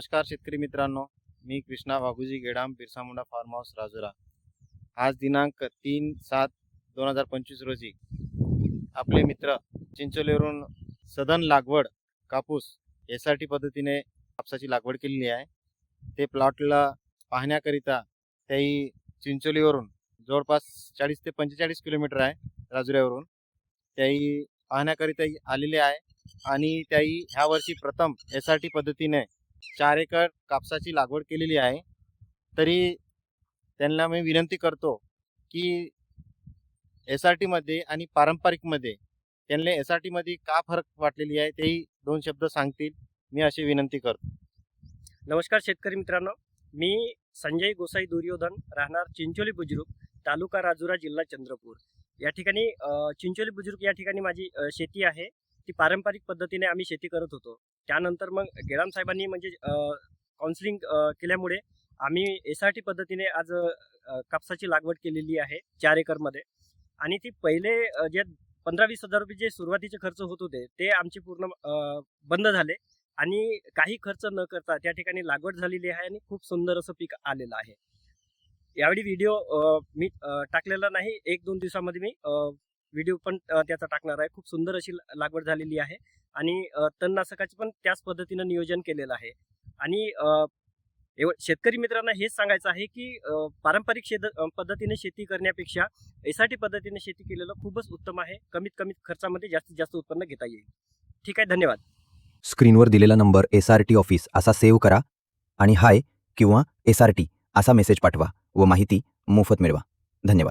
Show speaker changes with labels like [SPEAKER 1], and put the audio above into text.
[SPEAKER 1] नमस्कार शेतकरी मित्रांनो मी कृष्णा वाघुजी गेडाम बिरसा मुंडा फार्म हाऊस राजुरा. आज दिनांक तीन सात दोन हजार पंचवीस रोजी आपले मित्र चिंचोलीवरून सदन लागवड कापूस एस आर टी पद्धतीने कापसाची लागवड केलेली आहे. ते प्लॉटला पाहण्याकरिता त्याही चिंचोलीवरून जवळपास चाळीस ते पंचेचाळीस किलोमीटर आहे राजुऱ्यावरून. त्याही पाहण्याकरिता आलेले आहे आणि त्याही ह्या वर्षी प्रथम एस आर टी पद्धतीने चार एकर कापसाची लागवड केलेली आहे. तरी त्यांना मी विनंती करतो की एस आर टीमध्ये आणि पारंपरिकमध्ये त्यांना एस आर टीमध्ये का फरक वाटलेली आहे तेही दोन शब्द सांगतील. मी अशी विनंती करतो.
[SPEAKER 2] नमस्कार शेतकरी मित्रांनो. मी संजय गोसाई दुर्योधन राहणार चिंचोली बुजुर्ग तालुका राजुरा जिल्हा चंद्रपूर. या ठिकाणी चिंचोली बुजुर्ग या ठिकाणी माझी शेती आहे. ती पारंपरिक पद्धतीने आम्ही शेती करत होतो. त्यानंतर मग गेडाम साहेबांनी म्हणजे काउन्सिलिंग केल्यामुळे आम्ही एस आर टी पद्धतीने आज कापसाची लागवड केलेली आहे चार एकरमध्ये. आणि ती पहिले जे पंधरा वीस हजार रुपये जे सुरुवातीचे खर्च होत होते ते आमचे पूर्ण बंद झाले. आणि काही खर्च न करता त्या ठिकाणी लागवड झालेली आहे आणि खूप सुंदर असं पीक आलेलं आहे. यावेळी व्हिडिओ मी टाकलेला नाही. एक दोन दिवसामध्ये मी व्हिडिओ पण त्याचा टाकणार आहे. खूप सुंदर अशी लागवड झालेली आहे. आणि तणनाशकाचे पण त्याच पद्धतीनं नियोजन केलेलं आहे. आणि एव शेतकरी मित्रांना हेच सांगायचं आहे की पारंपरिक शेत पद्धतीने शेती करण्यापेक्षा एस आर टी पद्धतीने शेती केलेलं खूपच उत्तम आहे. कमीत कमी खर्चामध्ये जास्तीत जास्त उत्पन्न घेता येईल. ठीक आहे धन्यवाद.
[SPEAKER 3] स्क्रीनवर दिलेला number S R T office असा सेव्ह करा आणि हाय किंवा एस आर टी असा मेसेज पाठवा व माहिती मोफत मिळवा. धन्यवाद.